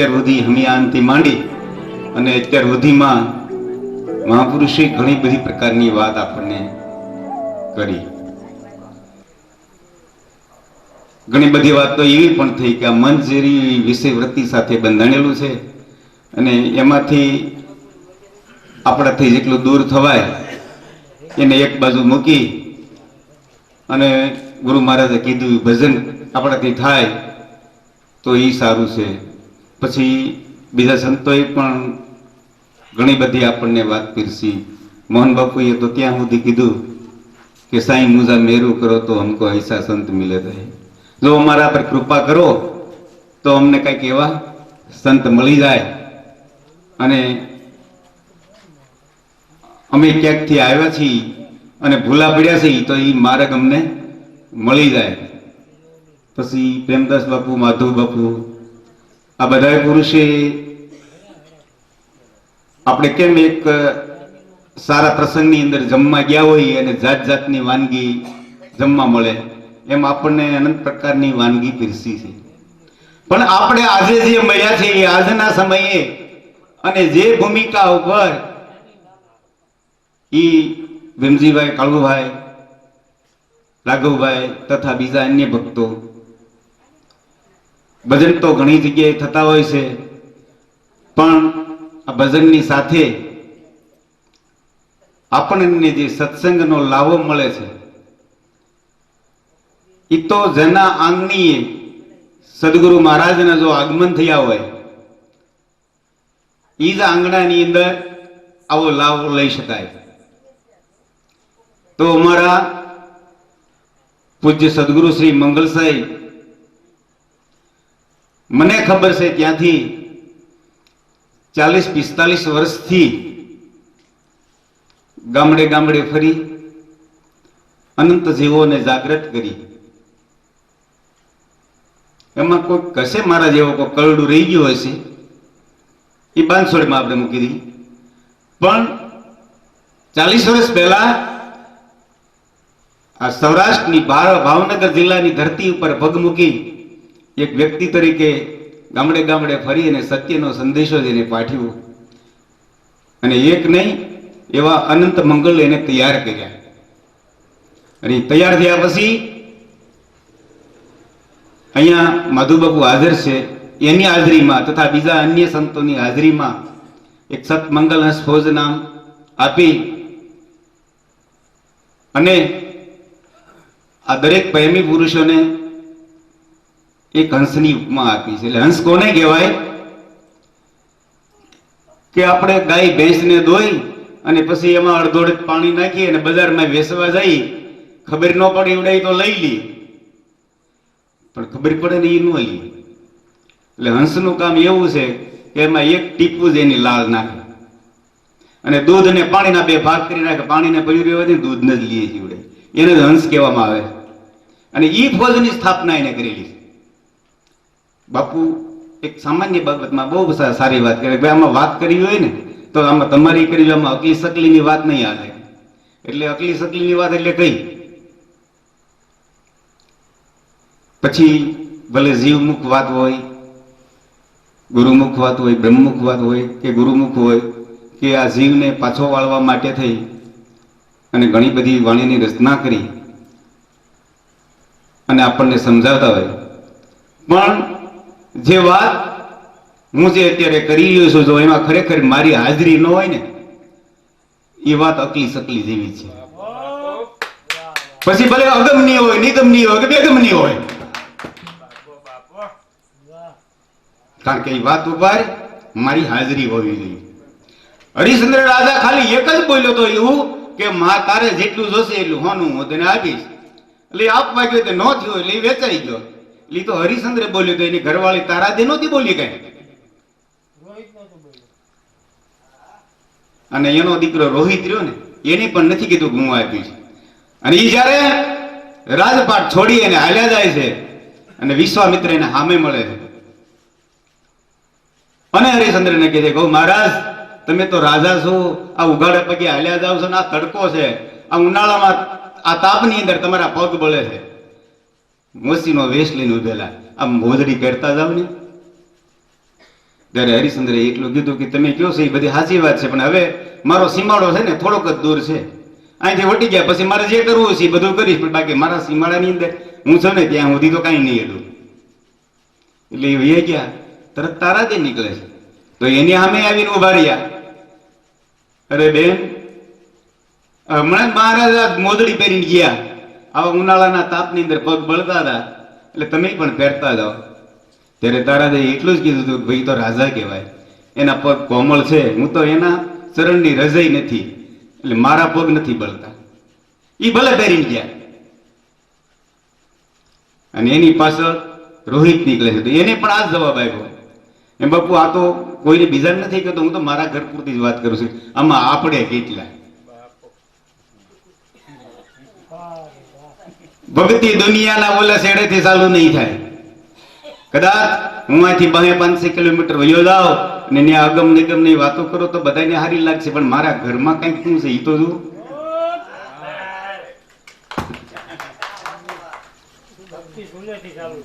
અત્યાર સુધી હમિયાનથી માંડી અને અત્યાર સુધીમાં મહાપુરુષે ઘણી બધી પ્રકારની વાત આપણને કરી. ઘણી બધી વાત તો એવી પણ થઈ કે આ મન જેવી વિષય વૃત્તિ સાથે બંધાણેલું છે અને એમાંથી આપણાથી જેટલું દૂર થવાય એને એક બાજુ મૂકી અને ગુરુ મહારાજે કીધું, ભજન આપણાથી થાય તો એ સારું છે. પછી બીજા સંતોએ પણ ઘણી બધી આપણને વાત પીરસી. મોહન બાપુએ તો ત્યાં સુધી કીધું કે સાંઈ મુજા મેરું કરો તો અમકો એસા સંત મિલે રહે. જો અમારા પર કૃપા કરો તો અમને કંઈક એવા સંત મળી જાય. અને અમે ક્યાંકથી આવ્યા છીએ અને ભૂલા પડ્યા છીએ તો એ માર્ગ અમને મળી જાય. પછી પ્રેમદાસ બાપુ, માધવ બાપુ આ બધા પુરુષે આપણે કેમ એક સારા પ્રસંગની અંદર જમવા ગયા હોય અને જાત જાતની વાનગી જમવા મળે? એમ આપણને અનંત પ્રકારની વાનગી પીરસી છે. પણ આપણે આજે જે મળ્યા છે એ આજના સમયે અને જે ભૂમિકા ઉપર ઈ ભીમજીભાઈ કાળુભાઈ, રાઘવભાઈ તથા બીજા અન્ય ભક્તો ભજન તો ઘણી જગ્યાએ થતા હોય છે. પણ આ ભજનની સાથે આપણને જે સત્સંગનો લાવો મળે છે એ તો જેના આંગણીએ સદગુરુ મહારાજના જો આગમન થયા હોય એ જ આંગણાની અંદર આવો લાવો લઈ શકાય. તો અમારા પૂજ્ય સદગુરુ શ્રી મંગલ સાહેબ મને ખબર છે ત્યાંથી ચાલીસ પિસ્તાલીસ વર્ષથી ગામડે ગામડે ફરી અનંત જીવોને જાગૃત કરી. એમાં કોઈ કશે મારા જેવો કોઈ કરડું રહી ગયું હશે એ બાંધસોડીમાં આપણે મૂકી દીધી પણ ચાલીસ વર્ષ પહેલા આ સૌરાષ્ટ્રની ભાવનગર જિલ્લાની ધરતી ઉપર પગ મૂકી એક વ્યક્તિ તરીકે ગામડે ગામડે ફરી અને સત્યનો સંદેશો જેને પાઠવ્યો. અને એક નહીં, એવા અનંત મંગલ એને તૈયાર કર્યા. અને તૈયાર થયા પછી અહીંયા માધુબાબુ હાજર છે. એની હાજરીમાં તથા બીજા અન્ય સંતોની હાજરીમાં એક સતમંગલ હંસ ફોજ નામ આપી અને આ દરેક પ્રેમી પુરુષોને એક હંસની ઉપમા આપી છે. એટલે હંસ કોને કહેવાય? કે આપણે ગાય ભેંસને દોઈ અને પછી એમાં અડધોડ પાણી નાખી અને બજારમાં વેચવા જઈ. ખબર ન પડી ઉડાઈ તો લઈ લી. પણ ખબર પડે ને એ ન લઈ. એટલે હંસનું કામ એવું છે કે એમાં એક ટીપું જ એની લાળ નાખે. અને દૂધ અને પાણીના બે ભાગ કરી નાખે. પાણીને પડ્યું રહ્યું હોય દૂધને દૂધ જ લઈએ જીવડે એને હંસ કહેવામાં આવે. અને ઈ ફોજની સ્થાપના એને કરેલી છે. બાપુ એક સામાન્ય બાબતમાં બહુ સારી વાત કરે ભાઈ આમાં વાત કરવી હોય ને તો આમાં તમારી કરવી હોય, આમાં અકલી સકલીની વાત નહીં આવે એટલે અકલી સકલીની વાત એટલે કઈ? પછી ભલે જીવમુખ વાત હોય ગુરુમુખ વાત હોય બ્રહ્મમુખ વાત હોય કે ગુરુમુખ હોય કે આ જીવને પાછો વાળવા માટે થઈ અને ઘણી બધી વાણીની રચના કરી અને આપણને સમજાવતા હોય. પણ જે વાત હું જે અત્યારે કરી રહ્યો છું, જો એમાં ખરેખર મારી હાજરી ન હોય ને, એ વાત અકલી સકલી જેવી છે. પછી ભલે અગમની હોય, નિગમની હોય કે બેગમની હોય. કારણ કે એ વાત ઉપર મારી હાજરી હોવી જોઈએ. હરિશ્ચંદ્ર રાજા ખાલી એક જ બોલ્યો તો એવું કે માં, તારે જેટલું જોશે એટલું હોનું હું તને આપીશ. એટલે આપવા ગયો તે ન થયો, એટલે વેચાઈ ગયો. ઈ તો હરિચંદ્ર બોલ્યો તો એની ઘરવાળી તારા દે નહોતી બોલી કઈ? અને એનો દીકરો રોહિત રહ્યો ને, એને પણ નથી કીધું હું આપ્યું છે અને એ જ્યારે રાજપાટ છોડી અને હાલ્યા જાય છે, અને વિશ્વામિત્ર એને સામે મળે છે. અને હરિશ્ચંદ્રને કહે છે કહું મહારાજ, તમે તો રાજા છો, આ ઉઘાડે પગે હાલ્યા જાવ છો ને, આ તડકો છે. આ ઉનાળામાં આ તાપની અંદર તમારા પગ બળે છે. મોસીનો વેશ લઈને ઉભેલા. આમ મોજડી પહેરતા જાવ ને? ત્યારે હરિશ્ચંદ્રે એટલું કીધું કે તમે કયો છો? એ બધી સાચી વાત છે, પણ હવે મારો સીમાડો છે ને થોડોક જ દૂર છે. અહીંથી વટી ગયા પછી મારે જે કરવું છે એ બધું કરીશ, પણ બાકી મારા સીમાડાની અંદર હું છું ને ત્યાં સુધી તો કાંઈ નહીં એટલું એટલે એ વહી ગયા. તરત તારા જ નીકળે છે. તો એની સામે આવીને ઊભા રહ્યા. અરે બેન, હમણાં મહારાજ મોદડી પહેરીને ગયા. આવા ઉનાળાના તાપની અંદર પગ બળતા હતા. એટલે તમે પણ પહેરતા જાઓ. ત્યારે તારાદે એટલું જ કીધું હતું ભાઈ તો રાજા કહેવાય. એના પગ કોમળ છે. હું તો એના ચરણની રજાઈ નથી. એટલે મારા પગ નથી બળતા. એ ભલે પહેરીને ગયા. અને એની પાછળ રોહિત નીકળે છે. એને પણ આ જ જવાબ આપ્યો. એમ બાપુ, આ તો કોઈને બીજાને નથી કહેતો. હું તો મારા ઘર પૂરતી જ વાત કરું છું. આમાં આપણે કેટલા? ભક્તિ દુનિયાના ઓલા શેડેથી ચાલુ નહીં થાય. કદાચ હું અહીંથી બહે પાંચસો કિલોમીટર વયો જાઉં અને ત્યાં અગમ નિગમની વાતો કરો તો બધાને સારી લાગશે પણ મારા ઘરમાં કંઈક શું છે એ તો જુઓ. ભક્તિ થાય.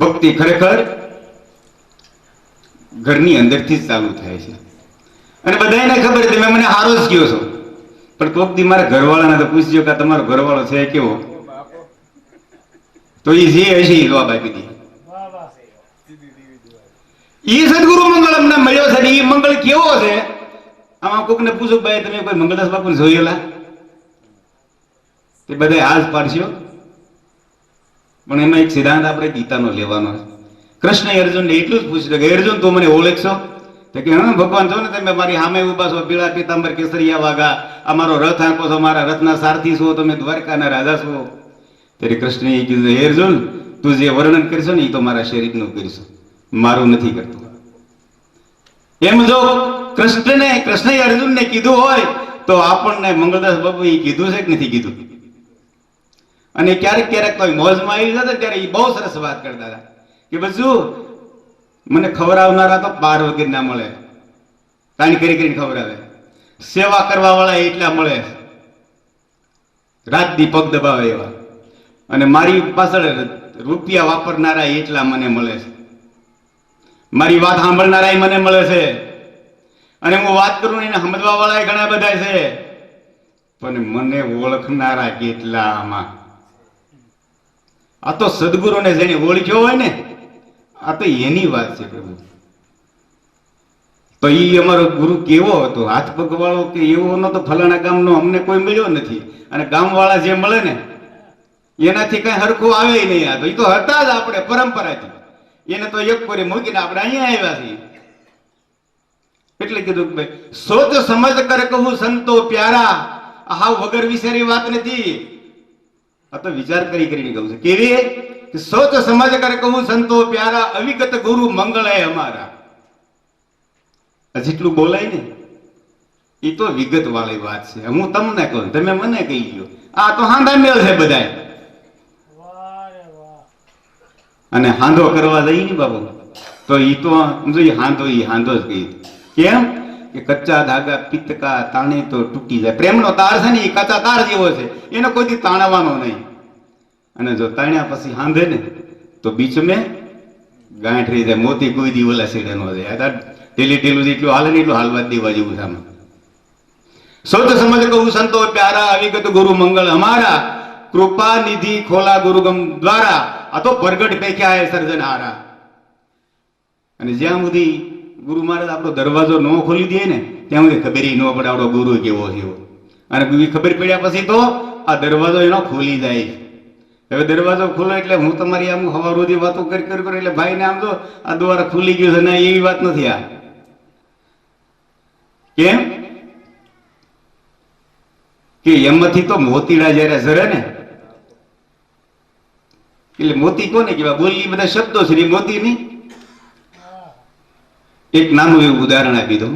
ભક્તિ ખરેખર ઘરની અંદરથી જ ચાલુ થાય છે. અને બધાને ખબર તમે મને હારો જ કયો છો. પણ કોક દી મારા ઘરવાળાને તો પૂછજો કે તમારો ઘરવાળો છે કેવો? તો એ જે હશે એ જવાબ આપી દે. એ સદગુરુ મંગળ અમને મળ્યો છે ને ઈ મંગળ કેવો છે? આમાં કોકને પૂછો ભાઈ, તમે કોઈ મંગળદાસ બાપુ જોયેલા? તે બધા હાથ પાડશો. પણ એમાં એક સિદ્ધાંત આપણે ગીતાનો લેવાનો છે. કૃષ્ણ અર્જુનને એટલું જ પૂછ્યું કે અર્જુન તું મને ઓળખશો? તો કે હા ભગવાન છો ને તમે મારી સામે ઊભા છો, પીળા પીતાંબર, કેસરિયા વાગા અમારો રથ આંકો છો, મારા રથના સારથી છો, તમે દ્વારકાના રાજા છો. ત્યારે કૃષ્ણએ કીધું, હે અર્જુન, તું જે વર્ણન કરશો ને, એ તો મારા શરીરનું કરશો. મારું નથી કરતું. એમ જો કૃષ્ણને, કૃષ્ણએ અર્જુનને કીધું હોય, તો આપણને મંગળદાસ બાબુ એ કીધું છે કે નથી કીધું? અને ક્યારેક ક્યારેક કોઈ મોજમાં આવી જતા ત્યારે એ બહુ સરસ વાત કરતા હતા. કે બધું મને ખવડાવનારા તો પાર વગર ના મળે. તાણી કરી કરીને ખવડાવે. સેવા કરવા વાળા એટલા મળે. રાત દી પગ દબાવે એવા. અને મારી પાછળ રૂપિયા વાપરનારા એટલા મને મળે છે. મારી વાત સાંભળનારા મને મળે છે. અને હું વાત કરું એને સમજવા વાળા ઘણા બધા છે. પણ મને ઓળખનારા કેટલા આમાં આ તો સદગુરુને જેને ઓળખ્યો હોય ને આ તો એની વાત છે પ્રભુ. તો એ અમારો ગુરુ કેવો હતો? હાથ પગ વાળો કે એવો નતો ફલાણા ગામનો અમને કોઈ મળ્યો નથી. અને ગામવાળા જે મળે ને, એનાથી કઈ હરખું આવે નહીં આ તો. એ તો હતા જ આપણે પરંપરાથી. એને તો એક કોરી મૂકીને આપણે અહીંયા આવ્યા છીએ. એટલે કીધું ભાઈ, સોચ સમજ કર કહું સંતો પ્યારા. હાવ વગર વિશેની વાત નથી. આ તો વિચાર કરી કરીને કહું છું. કેવી? સોચ સમાજ કર કહું, સંતો, પ્યારા, અવિગત ગુરુ મંગળ હે અમારા જેટલું બોલાય ને એ તો વિગત વાળી વાત છે. હું તમને કહું, તમે મને કહી ગયો આ તો હાંધા મેળ છે બધાય. અને હાંધો કરવા જઈ ને બાબુ, તો એ તો ઈ હાંધો એ હાંધો જ કહી. કેમ? કે કચ્ચા ધાગા પિત્તકા તાણે તો તૂટી જાય. પ્રેમનો તાર છે ને એ કચ્ચા તાર જેવો છે. એનો કોઈથી તાણવાનો નહીં. અને જો તાણ્યા પછી હાંધે ને, તો બીચ મેં ગાંઠ રહી જાય મોતી કોઈ દી ઓલા સીડે નો જાય. આ ઢીલી ઢીલું જેટલું હાલે એટલું હાલવા દેવા જેવું છે આમાં. સૌત સમજ કહું, સંતો પ્યારા અવિગત ગુરુ મંગળ, અમારા કૃપા નિધિ ખોલા ગુરુગમ દ્વારા, આ તો પ્રગટ પેખ્યા હે સર્જનહારા અને જ્યાં સુધી ગુરુ મહારાજ આપણો દરવાજો ન ખોલી દે ને, ત્યાં સુધી ખબર ન પડે આપણો ગુરુ કેવો છે અને ખબર પડ્યા પછી તો આ દરવાજો એનો ખોલી જાય. હવે દરવાજો ખુલ્લો એટલે હું તમારી આમ હવા રોજી વાતો કરી કરી એટલે ભાઈને આમ તો આ દ્વાર ખુલી ગયું છે ને એવી વાત નથી આ. કેમ? કે એમાંથી તો મોતીડા જયારે ઝરે ને, એટલે મોતી કોને કહેવાય? બોલી બધા શબ્દો છે મોતી ની એક નાનું એવું ઉદાહરણ આપી દઉં.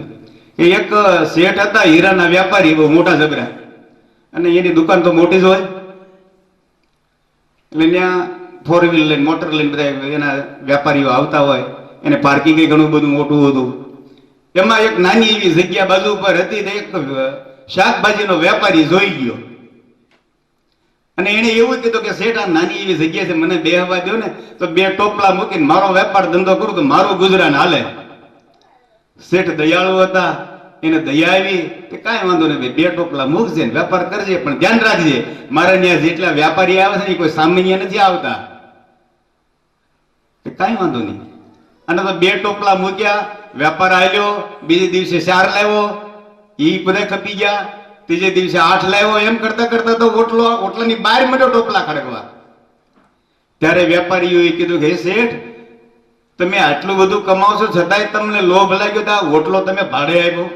એ એક શેઠ હતા, હીરાના વ્યાપારી, બહુ મોટા જબરા અને એની દુકાન તો મોટી જ હોય. એટલે ત્યાં ફોર વ્હીલ લઈને મોટર લઈને બધા એના વેપારીઓ આવતા હોય, એને પાર્કિંગ ઘણું બધું મોટું હતું. એમાં એક નાની એવી જગ્યા બાજુ ઉપર હતી એક શાકભાજીનો વેપારી જોઈ ગયો. અને એને એવું કીધું કે, શેઠ, આ નાની એવી જગ્યા છે, મને બેહવા દો ને, તો બે ટોપલા મૂકીને મારો વેપાર ધંધો કરું, તો મારું ગુજરાન હાલે. શેઠ દયાળુ હતા. એને દયા આવી કે કાંઈ વાંધો નહીં બે ટોપલા મૂકજે ને વેપાર કરજે, પણ ધ્યાન રાખજે. મારા ત્યાં જેટલા વ્યાપારી આવે છે ને એ કોઈ સામાન્ય નથી આવતા. તે કાંઈ વાંધો નહીં. અને તો બે ટોપલા મૂક્યા, વેપાર આવ્યો બીજે દિવસે ચાર લાવ્યો એ બધા ખપી ગયા. ત્રીજે દિવસે આઠ લાવ્યો, એમ કરતા કરતા તો ઓટલો, ઓટલાની બહાર મળ્યો ટોપલા ખડકવા. ત્યારે વેપારીઓએ કીધું કે શેઠ, તમે આટલું બધું કમાવશો, છતાંય તમને લોભ લાગ્યો તો આ ઓટલો તમે ભાડે આપ્યો.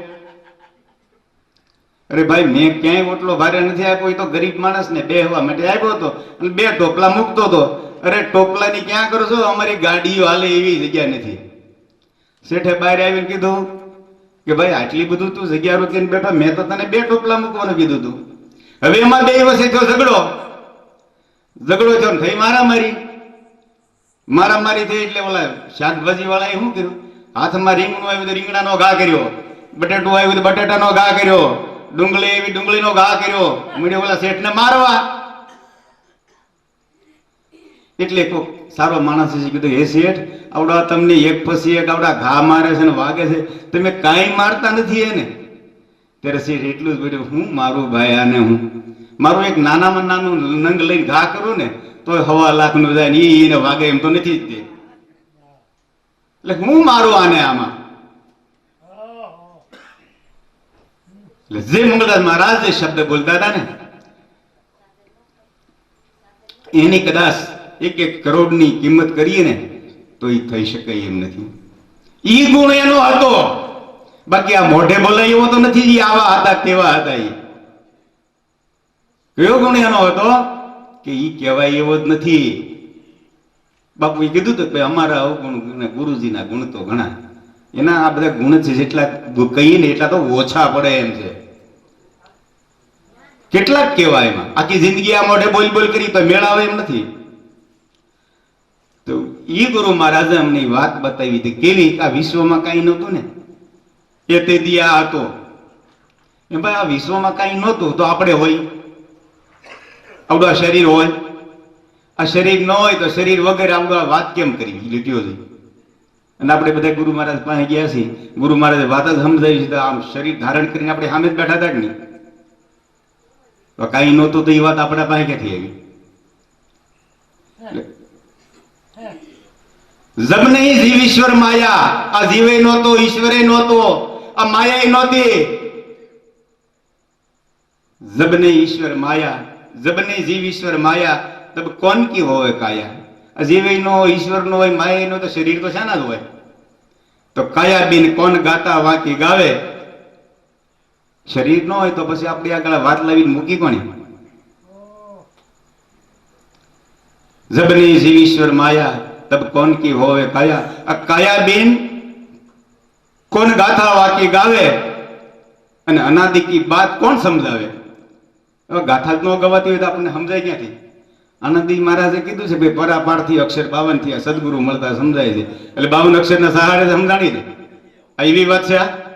અરે ભાઈ, મેં ક્યાંય ઓટલો ભારે નથી આપ્યો, એ તો ગરીબ માણસને બેહવા માટે આપ્યો હતો. અને બે ટોપલા મૂકતો હતો. અરે ટોપલાની ક્યાં કરો છો? અમારી ગાડીઓ હાલે એવી જગ્યા નથી. શેઠે બહાર આવીને કીધું કે ભાઈ, આટલી બધું તું જગ્યા રોકીને બેઠો, મેં તો તને બે ટોપલા મૂકવાનું કીધું તું. હવે એમાં બે વસે થયો ઝઘડો. ઝઘડો થયો થઈ મારામારી. મારામારી થઈ એટલે ઓલા શાકભાજી વાળાએ શું કર્યું? હાથમાં રીંગણું આવ્યું તો રીંગણાનો ઘા કર્યો. બટેટું આવ્યું તો બટેટાનો ઘા કર્યો. ડુંગળી આવી ડુંગળીનો ઘા કર્યો. મળ્યો ઓલા શેઠને મારવા. એટલે કોક સારો માણસ છે, કીધું, હે શેઠ, આવડા તમને એક પછી એક આવડા ઘા મારે છે ને વાગે છે. તમે કાંઈ મારતા નથી એને. ત્યારે શેઠ એટલું જ બોલ્યું, હું મારું ભાઈ આને હું. મારું એક નાનામાં નાનું નંગ લઈને ઘા કરું ને તો હવા લાખનું જાય ને એને વાગે એમ તો નથી જ એટલે હું મારું આને આમાં? એટલે જે મંગળદાસ મહારાજ જે શબ્દ બોલતા હતા ને, એની કદાચ એક એક કરોડની કિંમત કરીએ ને, તો એ થઈ શકે એમ નથી. ઈ ગુણ એનો હતો. બાકી આ મોઢે બોલાય એવો તો નથી આવા હતા તેવા હતા એ કયો ગુણ એનો હતો? કે ઈ કહેવાય એવો જ નથી. બાપુએ કીધું તો અમારા અવગુણ ગુરુજીના ગુણ તો ઘણા. એના આ બધા ગુણ છે, જેટલા કહીએ ને એટલા તો ઓછા પડે એમ છે. કેટલાક કહેવાય એમાં. આખી જિંદગી આ મોઢે બોલ બોલ કરી તો મેળ આવે એમ નથી. તો એ ગુરુ મહારાજે અમને વાત બતાવી હતી. કેવી? આ વિશ્વમાં કાંઈ નહોતું ને. એ તે દિયા હતો. એ ભાઈ, આ વિશ્વમાં કાંઈ નહોતું તો આપણે હોય. આવડું આ શરીર હોય. આ શરીર ન હોય તો શરીર વગર, આવડું આ વાત કેમ કરી? લીટીઓ જોઈ. અને આપણે બધા ગુરુ મહારાજ પાસે ગયા છીએ. ગુરુ મહારાજ વાત જ સમજાવી છે આમ શરીર ધારણ કરીને આપણે સામે જ બેઠા હતા નહીં? તો કાંઈ નહોતું તો એ વાત આપણા પાસે ક્યાંથી આવી. જબ નહીં જીવ ઈશ્વર માયા. આ જીવે નહોતો, ઈશ્વરે નહોતો, આ માયા નહોતી. જબ નહીં ઈશ્વર માયા જબ નહીં જીવ ઈશ્વર માયા. તબ કોણ કી હોય કાયા? આ જીવે નો ઈશ્વર નો હોય માયા નો તો શરીર તો શાના જ હોય. તો કયા બિન કોણ ગાતા, વાંકી ગાવે? શરીર ન હોય તો પછી આપણે આગળ વાત લાવીને મૂકી કોની? જબની જીવ ઈશ્વર માયા, તબ કોન કી હોવે કાયા? આ કાયા બિન કોણ ગાથા વાકી ગાવે? અને અનાદિ કી બાત કોણ સમજાવે? ગાથા જ ન ગવાતી હોય તો આપણને સમજાય ક્યાંથી? આનંદી મહારાજે કીધું છે, ભાઈ પરા પારથી અક્ષર બાવનથી સદગુરુ મળતા સમજાય છે. એટલે બાવન અક્ષરના સહારે સમજાણી આ એવી વાત છે આ?